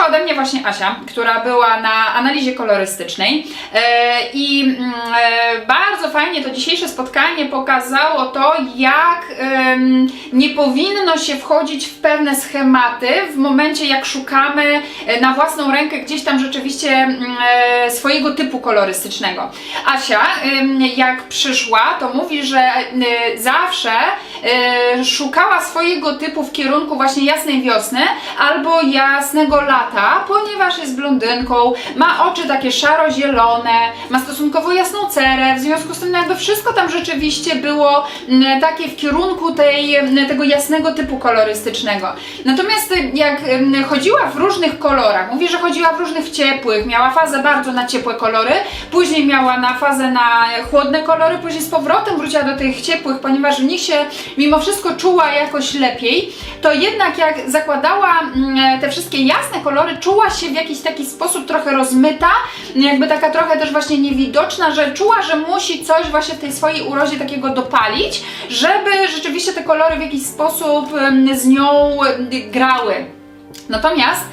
przyszła ode mnie właśnie Asia, która była na analizie kolorystycznej e, i mm, e, bardzo fajnie to dzisiejsze spotkanie pokazało to, jak nie powinno się wchodzić w pewne schematy w momencie, jak szukamy e, na własną rękę gdzieś tam rzeczywiście mm, swojego typu kolorystycznego. Asia, jak przyszła, to mówi, że zawsze szukała swojego typu w kierunku właśnie jasnej wiosny albo jasnego lata, ponieważ jest blondynką, ma oczy takie szaro-zielone, ma stosunkowo jasną cerę, w związku z tym no jakby wszystko tam rzeczywiście było mm, takie w kierunku tej, mm, tego jasnego typu kolorystycznego. Natomiast y, jak mm, chodziła w różnych kolorach, mówi, że chodziła w różnych ciepłych, miała fazę bardzo na ciepłe kolory, później miała na fazę na chłodne kolory, później z powrotem wróciła do tych ciepłych, ponieważ w nich się mimo wszystko czuła jakoś lepiej, to jednak jak zakładała te wszystkie jasne kolory, czuła się w jakiś taki sposób trochę rozmyta, jakby taka trochę też właśnie niewidoczna, że czuła, że musi coś właśnie w tej swojej urodzie takiego dopalić, żeby rzeczywiście te kolory w jakiś sposób z nią grały. Natomiast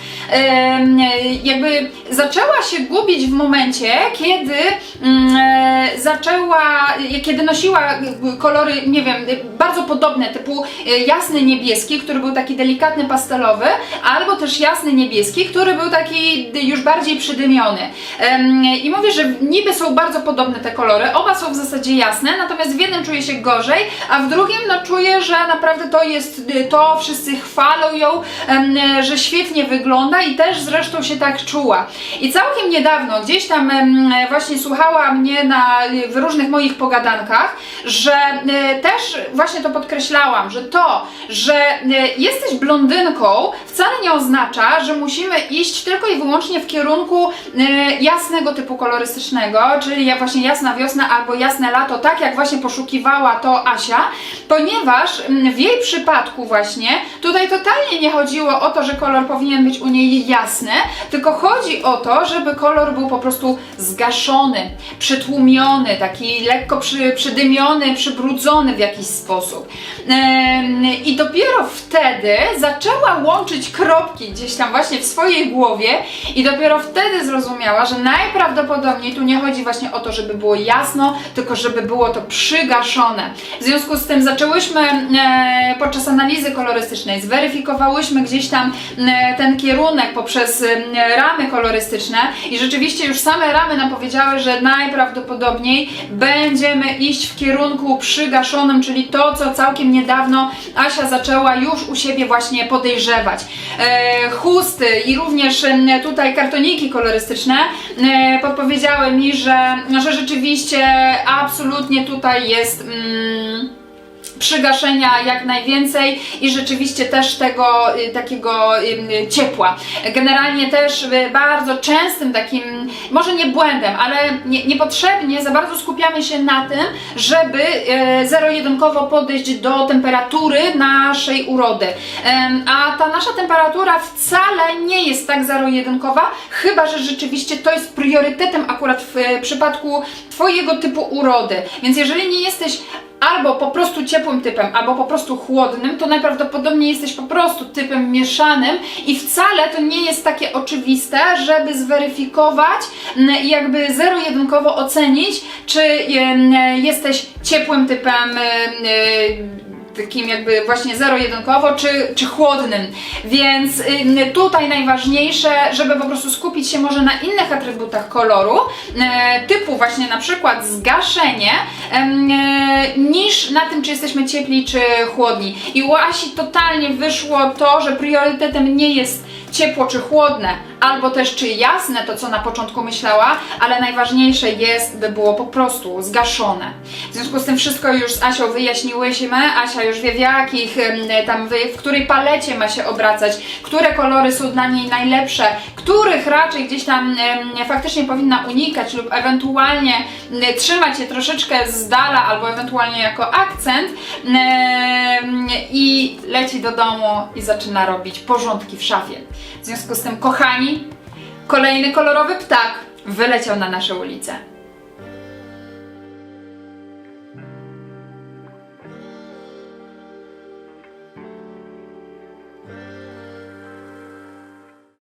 jakby zaczęła się gubić w momencie, kiedy mm, e, zaczęła, kiedy nosiła kolory, nie wiem, bardzo podobne, typu e, jasny niebieski, który był taki delikatny pastelowy, albo też jasny niebieski, który był taki już bardziej przydymiony. I mówię, że niby są bardzo podobne te kolory, oba są w zasadzie jasne, natomiast w jednym czuję się gorzej, a w drugim no czuję, że naprawdę to jest to, wszyscy chwalą ją, że świetnie wygląda i też zresztą się tak czuła. I całkiem niedawno gdzieś tam właśnie słuchała mnie na, w różnych moich pogadankach, że e, też właśnie to podkreślałam, że to, że e, jesteś blondynką wcale nie oznacza, że musimy iść tylko i wyłącznie w kierunku jasnego typu kolorystycznego, czyli jak właśnie jasna wiosna albo jasne lato, tak jak właśnie poszukiwała to Asia, ponieważ w jej przypadku właśnie tutaj totalnie nie chodziło o to, że kolor powinien być u niej jasny, tylko chodzi o to, żeby kolor był po prostu zgaszony, przytłumiony, taki lekko przy, przydymiony, przybrudzony w jakiś sposób. I dopiero wtedy zaczęła łączyć kropki gdzieś tam właśnie w swojej głowie i dopiero wtedy zrozumiała, że najprawdopodobniej tu nie chodzi właśnie o to, żeby było jasno, tylko żeby było to przygaszone. W związku z tym zaczęłyśmy e, podczas analizy kolorystycznej, zweryfikowałyśmy gdzieś tam e, ten kierunek poprzez e, ramy kolorystyczne i rzeczywiście już same ramy nam powiedziały, że najprawdopodobniej będziemy iść w kierunku przygaszonym, czyli to, co całkiem niedawno Asia zaczęła już u siebie właśnie podejrzewać. E, chusty i również tutaj kartoniki kolorystyczne e, podpowiedziały mi, że, że rzeczywiście absolutnie tutaj jest. Mm, przygaszenia jak najwięcej i rzeczywiście też tego y, takiego ciepła. Generalnie też y, bardzo częstym takim, może nie błędem, ale nie, niepotrzebnie za bardzo skupiamy się na tym, żeby y, zero-jedynkowo podejść do temperatury naszej urody. A ta nasza temperatura wcale nie jest tak zero-jedynkowa, chyba że rzeczywiście to jest priorytetem akurat w przypadku Twojego typu urody. Więc jeżeli nie jesteś albo po prostu ciepłym typem, albo po prostu chłodnym, to najprawdopodobniej jesteś po prostu typem mieszanym i wcale to nie jest takie oczywiste, żeby zweryfikować i jakby zero-jedynkowo ocenić, czy em, jesteś ciepłym typem em, e, takim jakby właśnie zero-jedynkowo, czy, czy chłodnym. Więc ym, tutaj najważniejsze, żeby po prostu skupić się może na innych atrybutach koloru, e, typu właśnie na przykład zgaszenie, e, niż na tym, czy jesteśmy ciepli, czy chłodni. I u Asi totalnie wyszło to, że priorytetem nie jest ciepło czy chłodne, albo też czy jasne, to co na początku myślała, ale najważniejsze jest, by było po prostu zgaszone. W związku z tym wszystko już z Asią wyjaśniłyśmy, Asia już wie w jakich tam, w, której palecie ma się obracać, które kolory są dla niej najlepsze, których raczej gdzieś tam faktycznie powinna unikać lub ewentualnie trzymać je troszeczkę z dala albo ewentualnie jako akcent i leci do domu i zaczyna robić porządki w szafie. W związku z tym, kochani, kolejny kolorowy ptak wyleciał na nasze ulice.